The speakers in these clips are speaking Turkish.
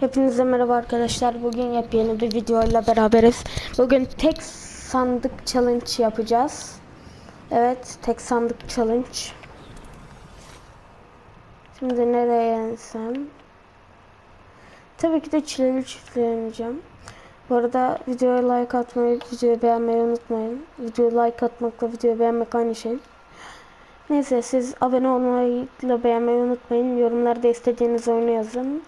Hepinize merhaba arkadaşlar. Bugün yepyeni bir videoyla beraberiz. Bugün tek sandık challenge yapacağız. Evet, tek sandık challenge. Şimdi nereye ensem? Tabii ki de çileli çiftleyeneceğim. Bu arada videoya like atmayı, videoyu beğenmeyi unutmayın. Videoya like atmakla videoyu beğenmek aynı şey. Neyse siz abone olmayı beğenmeyi unutmayın. Yorumlarda istediğiniz oyunu yazın.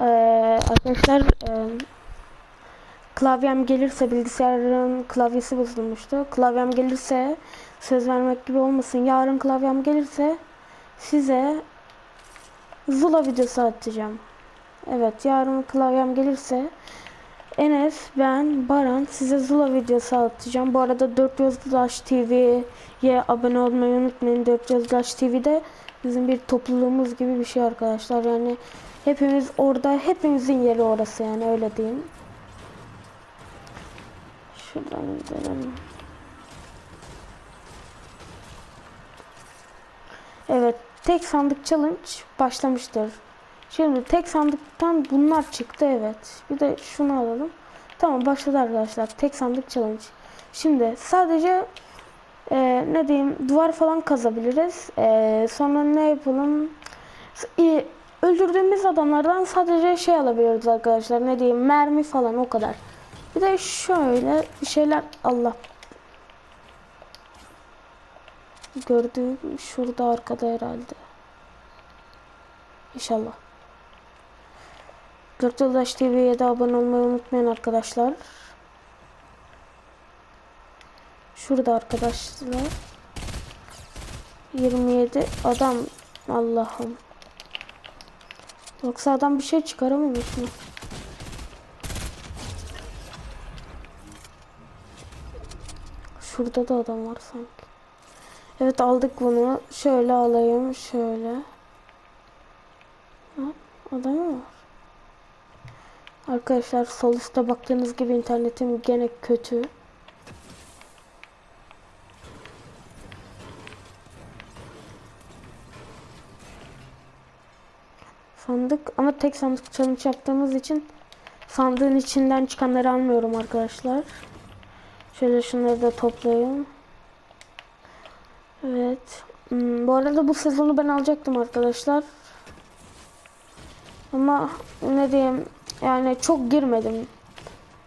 Ee, arkadaşlar e, klavyem gelirse bilgisayarın klavyesi bozulmuştu. Klavyem gelirse söz vermek gibi olmasın. Yarın klavyem gelirse size Zula videosu atacağım. Evet yarın klavyem gelirse Enes, ben, Baran size Zula videosu atacağım. Bu arada 4 Yozlaş TV'ye abone olmayı unutmayın. 4 Yozlaş TV'de bizim bir topluluğumuz gibi bir şey arkadaşlar. Yani hepimiz orada, hepimizin yeri orası yani öyle diyeyim. Şuradan gidelim. Evet, tek sandık challenge başlamıştır. Şimdi tek sandıktan bunlar çıktı evet. Bir de şunu alalım. Tamam başladı arkadaşlar. Tek sandık challenge. Şimdi sadece e, ne diyeyim duvar falan kazabiliriz. E, sonra ne yapalım? E, öldürdüğümüz adamlardan sadece şey alabiliyoruz arkadaşlar. Ne diyeyim mermi falan o kadar. Bir de şöyle bir şeyler Allah gördüğüm şurada arkada herhalde. İnşallah. Yoldaş TV'ye de abone olmayı unutmayın arkadaşlar. Şurada arkadaşlar. 27 adam Allah'ım. Yoksa adam bir şey çıkaramamış mı? Şurada da adam var sanki. Evet aldık bunu. Şöyle alayım. Şöyle. Ha, adam var? Arkadaşlar sol üstte baktığınız gibi internetim gene kötü. Sandık ama tek sandık challenge yaptığımız için sandığın içinden çıkanları almıyorum arkadaşlar. Şöyle şunları da toplayayım. Evet. Hmm, bu arada bu sezonu ben alacaktım arkadaşlar. Ama ne diyeyim yani çok girmedim.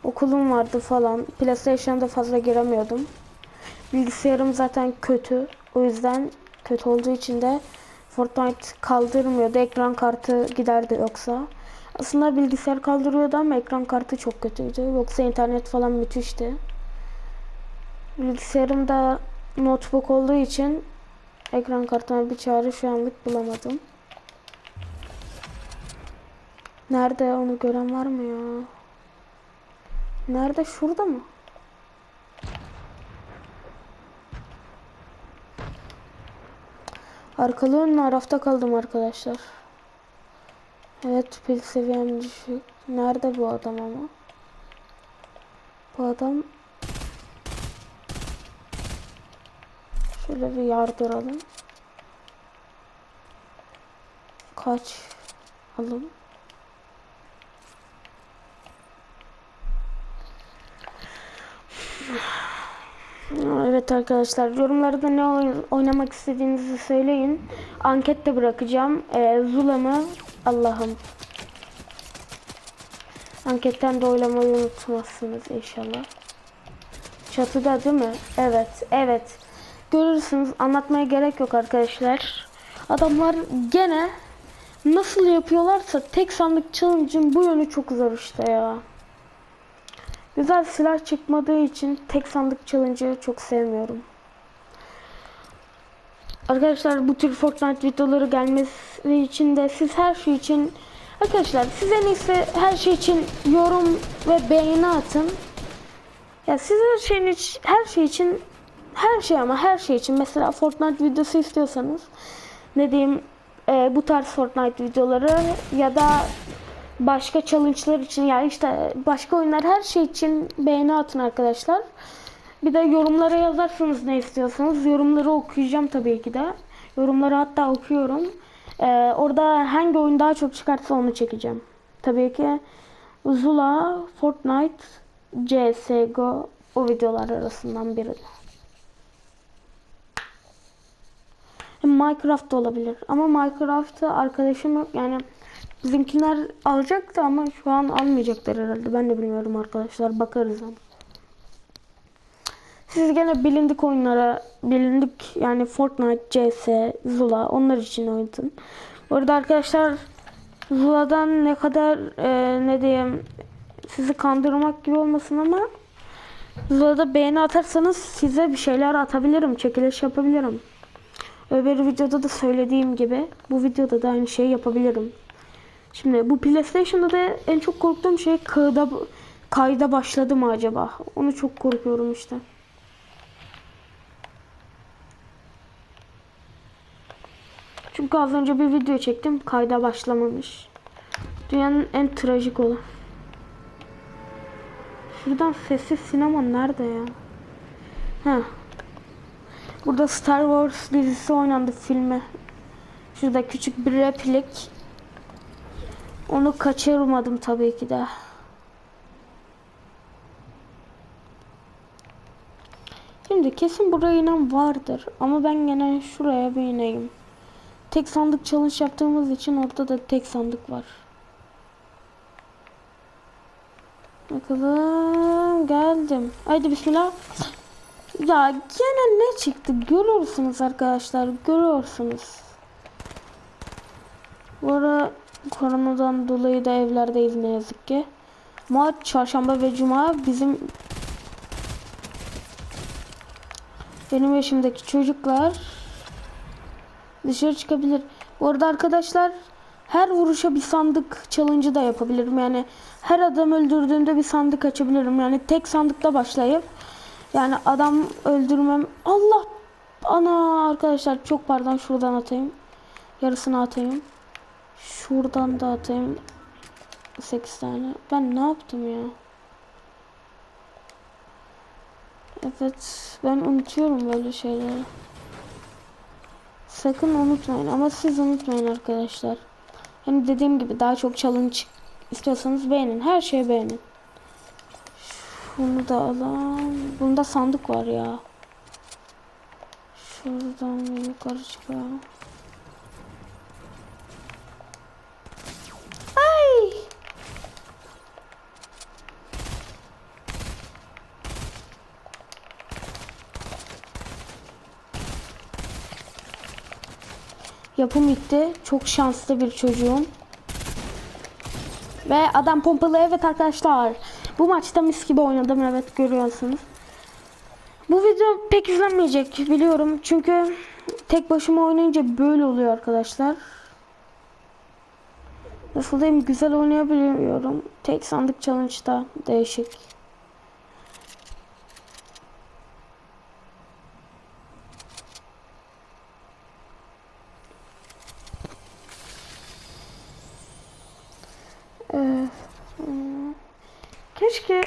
Okulum vardı falan. PlayStation'da fazla giremiyordum. Bilgisayarım zaten kötü. O yüzden kötü olduğu için de Fortnite kaldırmıyordu. Ekran kartı giderdi yoksa. Aslında bilgisayar kaldırıyordu ama ekran kartı çok kötüydü. Yoksa internet falan müthişti. Bilgisayarım da notebook olduğu için ekran kartına bir çare şu anlık bulamadım. Nerede onu gören var mı ya? Nerede? Şurada mı? Arkalı önlü arafta kaldım arkadaşlar. Evet pil seviyem düşük. Nerede bu adam ama? Bu adam Şöyle bir yardıralım. Kaç alın. Evet arkadaşlar yorumlarda ne oyn- oynamak istediğinizi söyleyin. Ankette bırakacağım. Ee, Zula mı? Allah'ım. Anketten de oylamayı unutmazsınız inşallah. Çatıda değil mi? Evet, evet. Görürsünüz anlatmaya gerek yok arkadaşlar. Adamlar gene nasıl yapıyorlarsa tek sandık challenge'ın bu yönü çok zor işte ya. Güzel silah çıkmadığı için tek sandık challenge'ı çok sevmiyorum. Arkadaşlar bu tür Fortnite videoları gelmesi için de siz her şey için Arkadaşlar siz en iyisi her şey için yorum ve beğeni atın. Ya siz her şeyin iç, her şey için her şey ama her şey için mesela Fortnite videosu istiyorsanız ne diyeyim e, bu tarz Fortnite videoları ya da başka challenge'lar için yani işte başka oyunlar her şey için beğeni atın arkadaşlar. Bir de yorumlara yazarsınız ne istiyorsanız. Yorumları okuyacağım tabii ki de. Yorumları hatta okuyorum. Ee, orada hangi oyun daha çok çıkarsa onu çekeceğim. tabii ki Zula, Fortnite, CSGO o videolar arasından biri. Minecraft da olabilir. Ama Minecraft'ı arkadaşım yok. Yani bizimkiler alacaktı ama şu an almayacaklar herhalde. Ben de bilmiyorum arkadaşlar. Bakarız ama. Siz gene bilindik oyunlara, bilindik yani Fortnite, CS, Zula onlar için oynatın. Bu arkadaşlar Zula'dan ne kadar e, ne diyeyim sizi kandırmak gibi olmasın ama Zula'da beğeni atarsanız size bir şeyler atabilirim, çekiliş yapabilirim. Öbür videoda da söylediğim gibi bu videoda da aynı şeyi yapabilirim. Şimdi bu PlayStation'da da en çok korktuğum şey kayda, kayda başladı mı acaba? Onu çok korkuyorum işte. Çünkü az önce bir video çektim kayda başlamamış. Dünyanın en trajik olanı. Şuradan sessiz sinema nerede ya? Heh. Burada Star Wars dizisi oynandı filmi. Şurada küçük bir replik. Onu kaçırmadım tabii ki de. Şimdi kesin buraya inen vardır. Ama ben gene şuraya bir ineyim. Tek sandık challenge yaptığımız için orada da tek sandık var. Bakalım geldim. Haydi bismillah. Ya gene ne çıktı görüyorsunuz arkadaşlar görüyorsunuz. Bu ara koronadan dolayı da evlerdeyiz ne yazık ki. Ama çarşamba ve cuma bizim benim yaşımdaki çocuklar dışarı çıkabilir. Bu arada arkadaşlar her vuruşa bir sandık challenge'ı da yapabilirim. Yani her adam öldürdüğümde bir sandık açabilirim. Yani tek sandıkta başlayıp yani adam öldürmem. Allah ana arkadaşlar çok pardon şuradan atayım. Yarısını atayım. Şuradan da atayım. 8 tane. Ben ne yaptım ya? Evet ben unutuyorum böyle şeyleri. Sakın unutmayın ama siz unutmayın arkadaşlar. Hani dediğim gibi daha çok challenge istiyorsanız beğenin. Her şeyi beğenin. Şunu da alalım. Bunda sandık var ya. Şuradan yukarı çıkalım. Yapım bitti. Çok şanslı bir çocuğum. Ve adam pompalı evet arkadaşlar. Bu maçta mis gibi oynadım evet görüyorsunuz. Bu video pek izlenmeyecek biliyorum. Çünkü tek başıma oynayınca böyle oluyor arkadaşlar. Nasıl diyeyim güzel oynayabiliyorum. Tek sandık challenge'da değişik. Keşke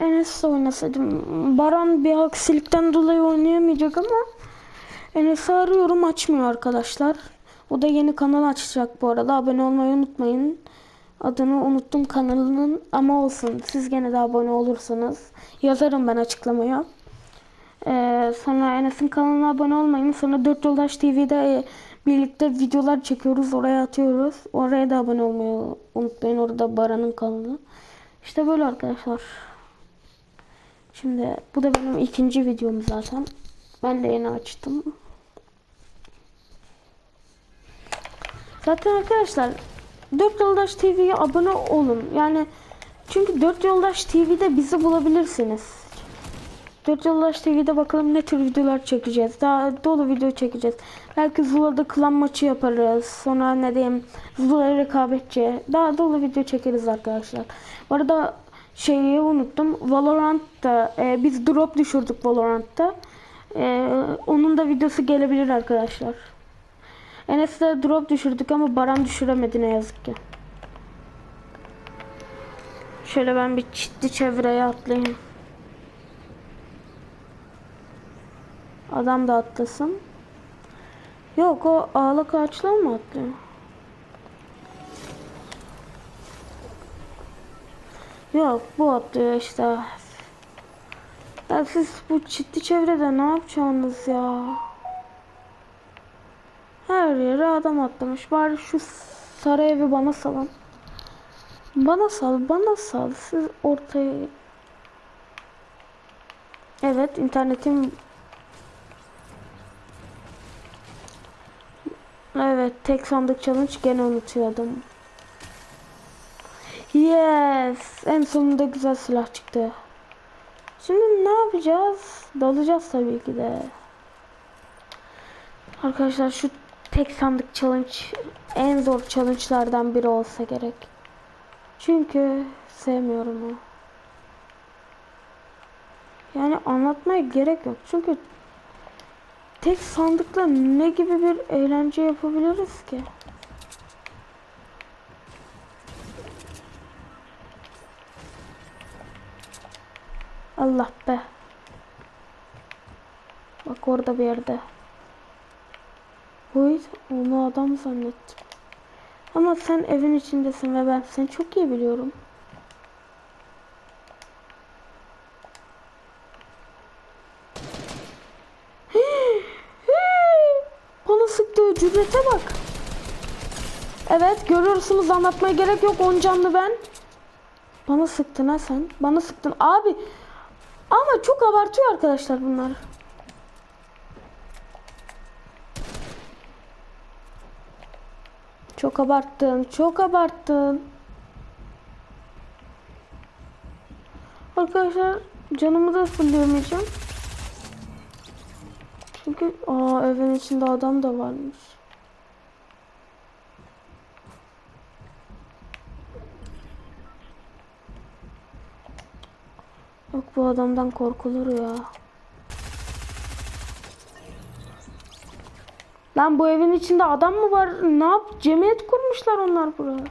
Enes'le oynasaydım. Baran bir aksilikten dolayı oynayamayacak ama Enes'i arıyorum açmıyor arkadaşlar. O da yeni kanal açacak bu arada. Abone olmayı unutmayın. Adını unuttum kanalının ama olsun. Siz gene de abone olursanız yazarım ben açıklamaya. Ee, sonra Enes'in kanalına abone olmayın. Sonra 4 Yoldaş TV'de e, birlikte videolar çekiyoruz. Oraya atıyoruz. Oraya da abone olmayı unutmayın. Orada Baran'ın kanalı. İşte böyle arkadaşlar. Şimdi bu da benim ikinci videom zaten. Ben de yeni açtım. Zaten arkadaşlar 4 Yoldaş TV'ye abone olun. Yani çünkü 4 Yoldaş TV'de bizi bulabilirsiniz. 4 Yoldaş TV'de bakalım ne tür videolar çekeceğiz. Daha dolu video çekeceğiz. Belki Zula'da klan maçı yaparız. Sonra ne diyeyim Zula rekabetçi. Daha dolu video çekeriz arkadaşlar. Bu arada şeyi unuttum. Valorant'ta e, biz drop düşürdük Valorant'ta. E, onun da videosu gelebilir arkadaşlar. Enes'le drop düşürdük ama Baran düşüremedi ne yazık ki. Şöyle ben bir ciddi çevreye atlayayım. Adam da atlasın. Yok o ağlak ağaçlar mı atlıyor? Yok bu atlıyor işte. Ya siz bu çitli çevrede ne yapacaksınız ya? Her yere adam atlamış. Bari şu sarı evi bana salın. Bana sal, bana sal. Siz ortaya... Evet, internetim... Evet, tek sandık challenge gene unutuyordum. Yes! En sonunda güzel silah çıktı. Şimdi ne yapacağız? Dalacağız tabii ki de. Arkadaşlar şu tek sandık challenge en zor challenge'lardan biri olsa gerek. Çünkü sevmiyorum onu. Yani anlatmaya gerek yok. Çünkü tek sandıkla ne gibi bir eğlence yapabiliriz ki? Allah be. Bak orada bir yerde. Oy, onu adam zannettim. Ama sen evin içindesin ve ben seni çok iyi biliyorum. Bana cürete bak. Evet görüyorsunuz anlatmaya gerek yok on canlı ben. Bana sıktın ha sen. Bana sıktın. Abi ama çok abartıyor arkadaşlar bunlar. Çok abarttın. Çok abarttın. Arkadaşlar canımı da fırlayamayacağım. Çünkü aa evin içinde adam da varmış. Bu adamdan korkulur ya. Lan bu evin içinde adam mı var? Ne yap? Cemiyet kurmuşlar onlar buraya.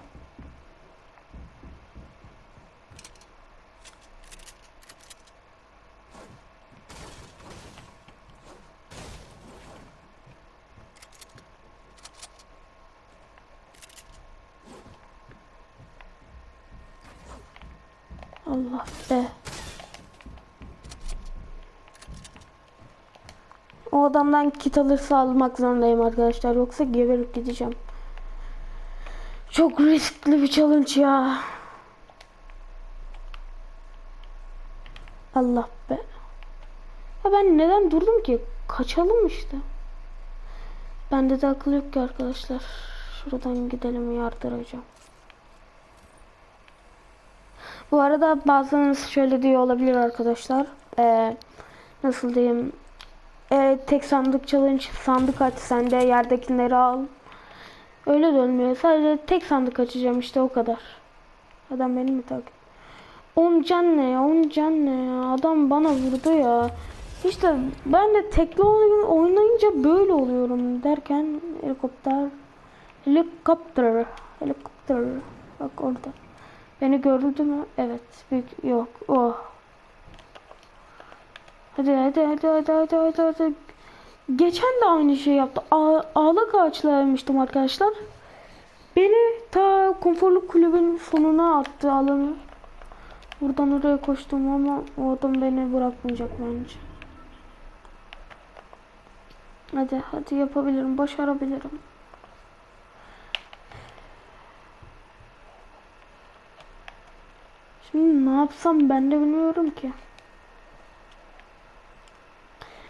Allah be. O adamdan kit alırsa almak zorundayım arkadaşlar. Yoksa geberip gideceğim. Çok riskli bir challenge ya. Allah be. Ya ben neden durdum ki? Kaçalım işte. Bende de akıl yok ki arkadaşlar. Şuradan gidelim yardıracağım. Bu arada bazılarınız şöyle diyor olabilir arkadaşlar. Ee, nasıl diyeyim? Ee, tek sandık challenge sandık aç sen de yerdekileri al. Öyle dönmüyor. Sadece tek sandık açacağım işte o kadar. Adam beni mi takip? 10 can ne ya? 10 can ne ya? Adam bana vurdu ya. İşte ben de tekli oyun oynayınca böyle oluyorum derken helikopter helikopter helikopter bak orada. Beni gördü mü? Evet. Büyük yok. Oh. Hadi hadi hadi hadi hadi hadi hadi. Geçen de aynı şey yaptı. A ağlak ağaçlaymıştım arkadaşlar. Beni ta konforlu kulübün sonuna attı alanı. Buradan oraya koştum ama o adam beni bırakmayacak bence. Hadi hadi yapabilirim. Başarabilirim. Şimdi ne yapsam ben de bilmiyorum ki.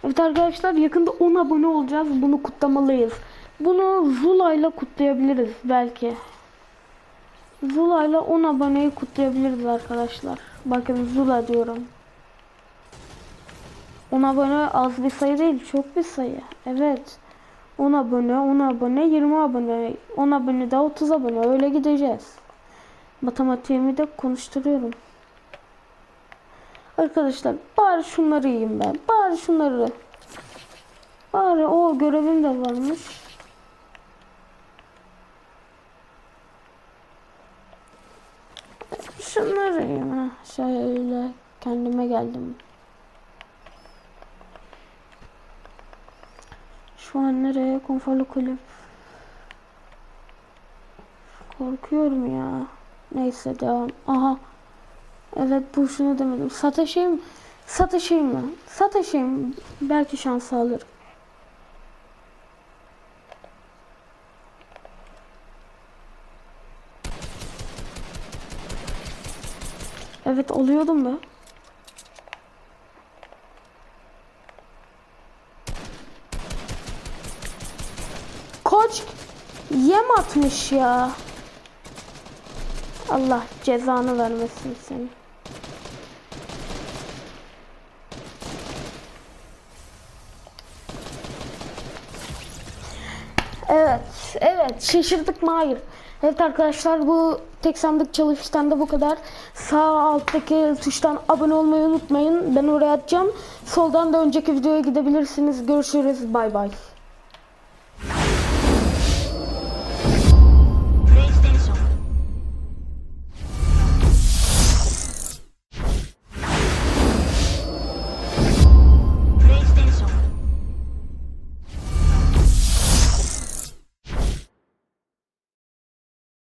Evet arkadaşlar yakında 10 abone olacağız. Bunu kutlamalıyız. Bunu Zula ile kutlayabiliriz belki. Zula ile 10 aboneyi kutlayabiliriz arkadaşlar. Bakın Zula diyorum. 10 abone az bir sayı değil, çok bir sayı. Evet. 10 abone, 10 abone, 20 abone, 10 abone daha 30 abone öyle gideceğiz. Matematiğimi de konuşturuyorum. Arkadaşlar bari şunları yiyeyim ben. Bari şunları. Bari o görevim de varmış. Şunları yiyeyim ha. Şöyle kendime geldim. Şu an nereye? Konforlu kulüp. Korkuyorum ya. Neyse devam. Aha. Evet boşuna demedim. Sataşayım. Sataşayım mı? Sataşayım. Belki şans alırım. Evet oluyordum be. Koç yem atmış ya. Allah cezanı vermesin seni. Evet, evet. Şaşırdık mı? Hayır. Evet arkadaşlar bu tek sandık çalıştan da bu kadar. Sağ alttaki tuştan abone olmayı unutmayın. Ben oraya atacağım. Soldan da önceki videoya gidebilirsiniz. Görüşürüz. Bay bay.